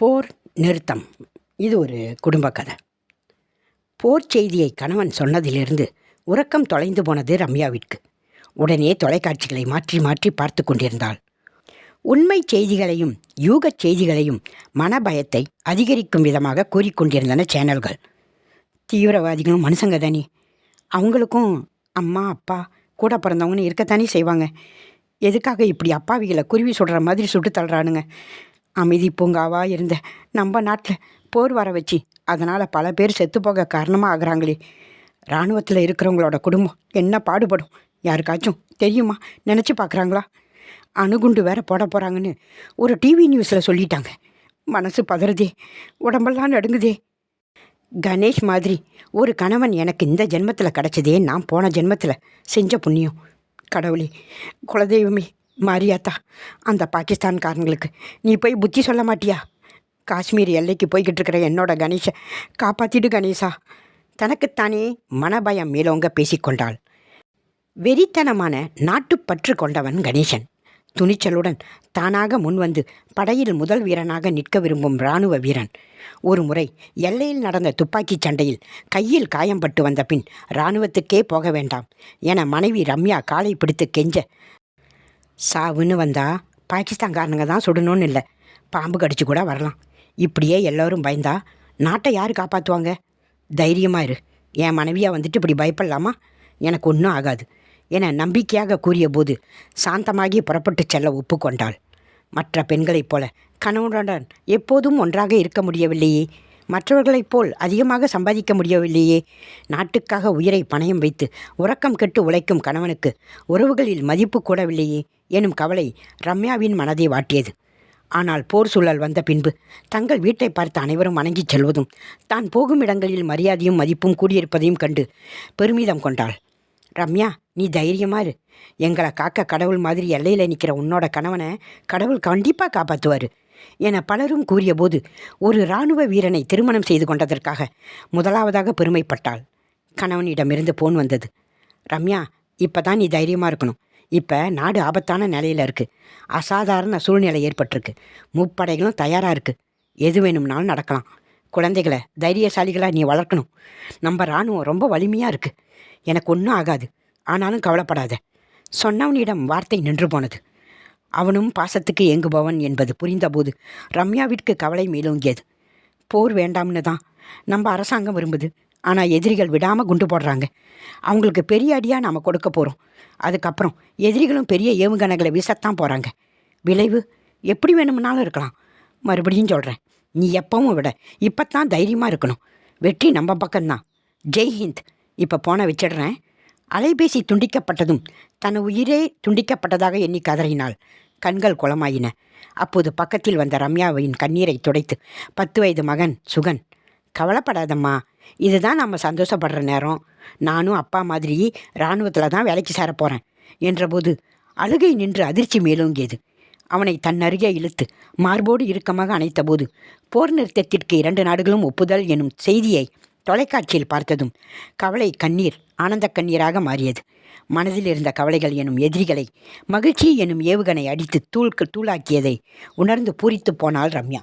போர் நிறுத்தம். இது ஒரு குடும்ப கதை. போர் செய்தியை கணவன் சொன்னதிலிருந்து உறக்கம் தொலைந்து போனது ரம்யாவிற்கு உடனே தொலைக்காட்சிகளை மாற்றி மாற்றி பார்த்து கொண்டிருந்தாள். உண்மை செய்திகளையும் யூகச் செய்திகளையும் மனபயத்தை அதிகரிக்கும் விதமாக கூறிக்கொண்டிருந்தன சேனல்கள். தீவிரவாதிகளும் மனுஷங்க தானே. அவங்களுக்கும் அம்மா அப்பா கூட பிறந்தவங்கன்னு இருக்கத்தானே செய்வாங்க. எதுக்காக இப்படி அப்பாவிகளை குருவி சுடுற மாதிரி சுட்டு தள்ளுறானுங்க? அமைதி பூங்காவாக இருந்த நம்ம நாட்டில் போர் வர வச்சு அதனால் பல பேர் செத்து போக காரணமாக ஆகிறாங்களே. இராணுவத்தில் இருக்கிறவங்களோட குடும்பம் என்ன பாடுபடும்? யாருக்காச்சும் தெரியுமா? நினச்சி பார்க்குறாங்களா அணுகுண்டு வேற போட போகிறாங்கன்னு ஒரு டிவி நியூஸில் சொல்லிட்டாங்க. மனசு பதறதே. உடம்பெல்லாம் நடுங்குதே. கணேஷ் மாதிரி ஒரு கணவன் எனக்கு இந்த ஜென்மத்தில் கிடச்சதே நான் போன ஜென்மத்தில் செஞ்ச புண்ணியம். கடவுளே குலதெய்வமே மாரியாத்தா அந்த பாகிஸ்தான்காரங்களுக்கு. நீ போய் புத்தி சொல்ல மாட்டியா? காஷ்மீர் எல்லைக்கு போய்கிட்டு இருக்கிற என்னோட கணேஷை காப்பாத்திடு கணேசா தனக்குத்தானே மனபயம் மேலோங்க பேசிக்கொண்டாள். வெறித்தனமான நாட்டுப்பற்று கொண்டவன் கணேசன். துணிச்சலுடன் தானாக முன்வந்து படையில் முதல் வீரனாக நிற்க விரும்பும் இராணுவ வீரன். ஒரு முறை எல்லையில் நடந்த துப்பாக்கிச் சண்டையில் கையில் காயம்பட்டு வந்த பின் இராணுவத்துக்கே போக வேண்டாம் என மனைவி ரம்யா காலை பிடித்து கெஞ்ச சாவுன்னு வந்தா பாகிஸ்தான்காரனுங்க தான் சுடணும்னு இல்லை. பாம்பு கடிச்சு கூட வரலாம். இப்படியே எல்லோரும் பயந்தா நாட்டை யார் காப்பாற்றுவாங்க தைரியமாக இரு. என் மனைவியாக வந்துட்டு இப்படி பயப்படலாமா? எனக்கு ஒன்றும் ஆகாது. என நம்பிக்கையாக கூறிய போது சாந்தமாகி புறப்பட்டு செல்ல ஒப்புக்கொண்டாள். மற்ற பெண்களைப் போல கணவனுடன் எப்போதும் ஒன்றாக இருக்க முடியவில்லையே. மற்றவர்களைப் போல் அதிகமாக சம்பாதிக்க முடியவில்லையே. நாட்டுக்காக உயிரை பணயம் வைத்து உறக்கம் கெட்டு உழைக்கும் கணவனுக்கு உறவுகளில் மதிப்பு கூடவில்லையே எனும் கவலை ரம்யாவின் மனதை வாட்டியது. ஆனால் போர் சூழல் வந்த பின்பு தங்கள் வீட்டை பார்த்து அனைவரும் வணங்கிச் செல்வதும் தான் போகும் இடங்களில் மரியாதையும் மதிப்பும் கூடியிருப்பதையும் கண்டு பெருமிதம் கொண்டாள். ரம்யா நீ தைரியமா இரு. எங்களை காக்க கடவுள் மாதிரி எல்லையில் நிற்கிற உன்னோட கணவனை கடவுள் கண்டிப்பாக காப்பாற்றுவார் என பலரும் கூறியபோது ஒரு இராணுவ வீரனை திருமணம் செய்து கொண்டதற்காக முதலாவதாக பெருமைப்பட்டாள். கணவனிடமிருந்து போன் வந்தது. ரம்யா இப்போ தான் நீ தைரியமாக இருக்கணும். இப்போ நாடு ஆபத்தான நிலையில் இருக்குது அசாதாரண சூழ்நிலை ஏற்பட்டிருக்கு. முப்படைகளும் தயாராக இருக்குது எது வேணும்னாலும் நடக்கலாம். குழந்தைகளை தைரியசாலிகளாக நீ வளர்க்கணும். நம்ம இராணுவம் ரொம்ப வலிமையாக இருக்குது எனக்கு ஒன்றும் ஆகாது. ஆனாலும் கவலைப்படாத. சொன்னவனிடம் வார்த்தை நின்று போனது. அவனும் பாசத்துக்கு ஏங்குபவன் என்பது புரிந்தபோது ரம்யாவிற்கு கவலை மேலோங்கியது. போர் வேண்டாம்னு தான். நம்ம அரசாங்கம் விரும்புது. ஆனால் எதிரிகள் விடாமல் குண்டு போடுறாங்க. அவங்களுக்கு பெரிய அடியாக நாம் கொடுக்க போகிறோம் அதுக்கப்புறம் எதிரிகளும் பெரிய ஏவுகணைகளை வீசத்தான் போகிறாங்க விளைவு எப்படி வேணும்னாலும் இருக்கலாம். மறுபடியும் சொல்கிறேன் நீ எப்பவும் விட இப்போ தான் தைரியமாக இருக்கணும். வெற்றி நம்ம பக்கம்தான். ஜெய் ஹிந்த். இப்போ போன வச்சிடுறேன். அலைபேசி துண்டிக்கப்பட்டதும் தன் உயிரே துண்டிக்கப்பட்டதாக எண்ணி கதறினாள். கண்கள் குளமாயின. அப்போது பக்கத்தில் வந்த ரம்யாவின் கண்ணீரை துடைத்து பத்து வயது மகன் சுகன். கவலைப்படாதம்மா. இதுதான் நம்ம சந்தோஷப்படுற நேரம். நானும் அப்பா மாதிரி இராணுவத்தில் தான் வேலைக்கு சேர போகிறேன் என்றபோது அழுகை நின்று அதிர்ச்சி மேலோங்கியது. அவனை தன் அருகே இழுத்து மார்போடு இறுக்கமாக அணைத்தபோது போர் நிறுத்தத்திற்கு இரண்டு நாடுகளும் ஒப்புதல் எனும் செய்தியை தொலைக்காட்சியில் பார்த்ததும் கவலை கண்ணீர் ஆனந்த கண்ணீராக மாறியது. மனதில் இருந்த கவலைகள் எனும் எதிரிகளை மகிழ்ச்சி எனும் ஏவுகணை அடித்து தூள்க்கு தூளாக்கியதை உணர்ந்து பூரித்து போனாள் ரம்யா.